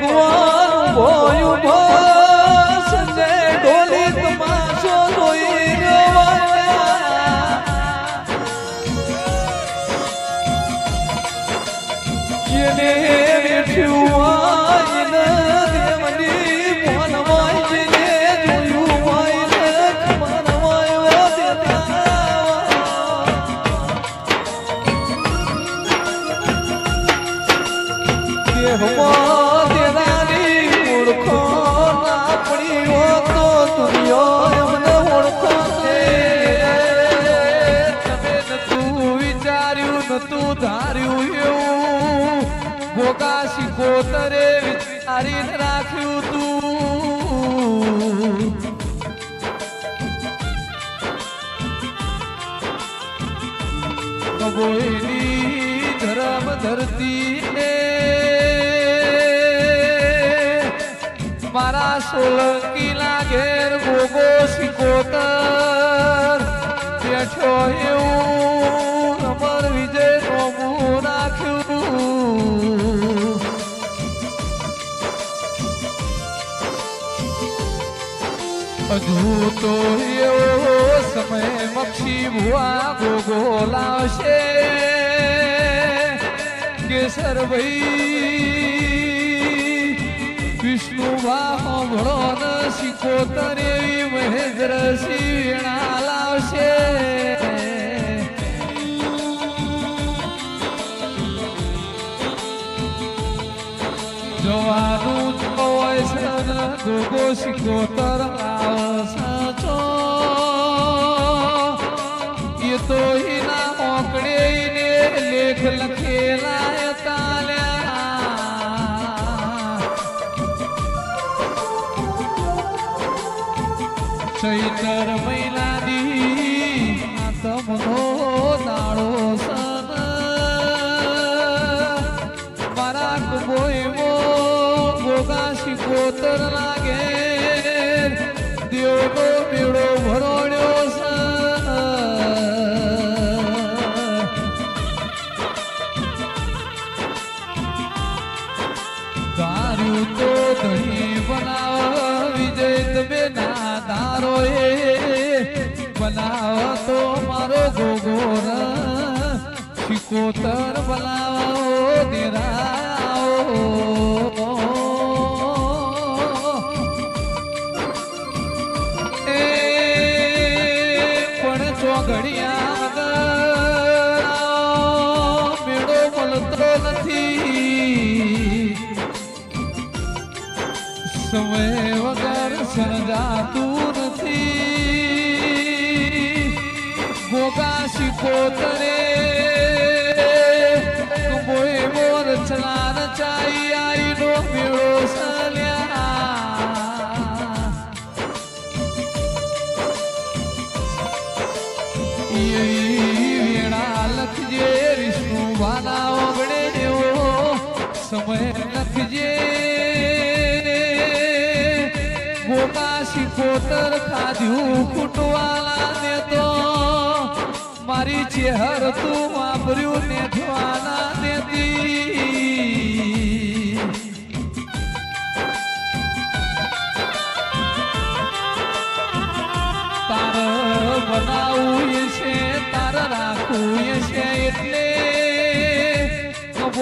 ભગવાન ભોયું ભો સંજય ઢોલી તમાશો જોઈ રવાના જેને વેઠ્યું નતું ધાર્યું એવું. ભોગા શીખોતરે વિચારીને રાખ્યું તું. કબોયની ધરમ ધરતી મારા સોલંકી લાગેર ગોગો શિકોતર બેઠો એવું. હજુ તો એવો સમય મક્ષી ભુવા ગોગો લાવશે. કેસર ભાઈ વિષ્ણુ વાહો ભળો ન સિકોતર એવી મહેન્દ્ર વીણા લાવશે. જવાનું ને ગોગો સિકોતર આવશો એ તો એના મોકળે ને લેખ લખેલા તાલ્યા ચૈતર મહિનાની તમનો ગોગા શિકોતર લાગે. દેવનો પીળો ભરોડ્યો ધાર્યું તો ધણી બનાવ, વિજય તમે ના ધારો એ બનાવ તો મારો ગોગોર શિકોતર બનાવો વગર મેળો મળતો નથી. સમય વગર સર્જાતું નથી. ગોગા શીખો બોય સમય લખજે. ગોપા શિકોતર ખાધ્યું કુટવાલા ને તો. મારી ચેહર તું વાપર્યું ને ધ્વાના દેતી તાર બનાવું છે, તાર રાખવું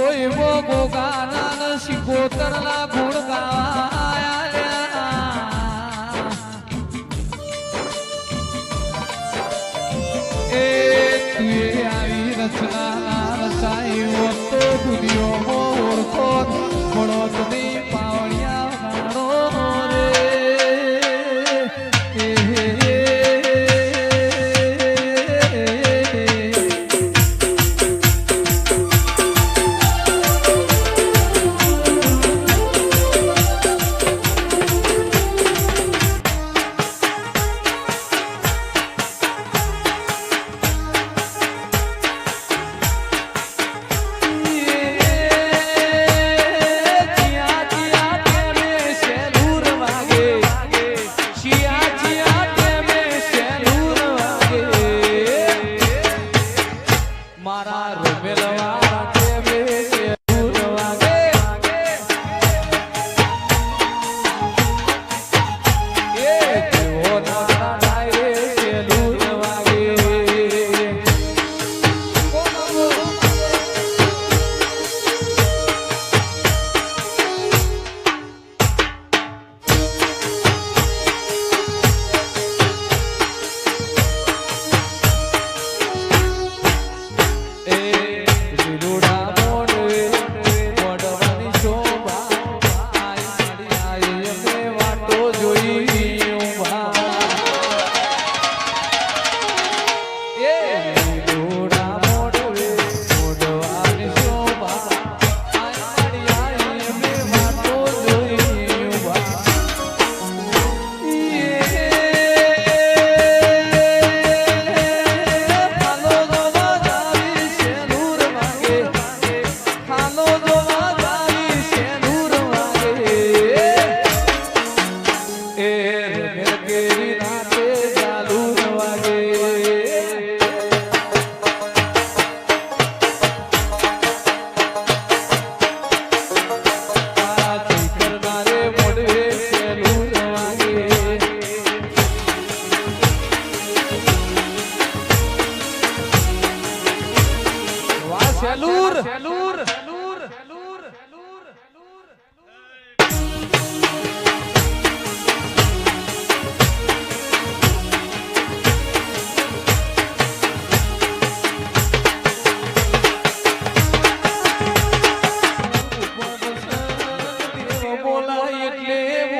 બો ગોગાના શિકોતરના ગુણ ગાયા એ તુએ આવી રચના રચાઈ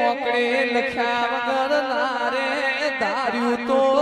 મોકળે લખ્યા વગર ના રે ધાર્યું તો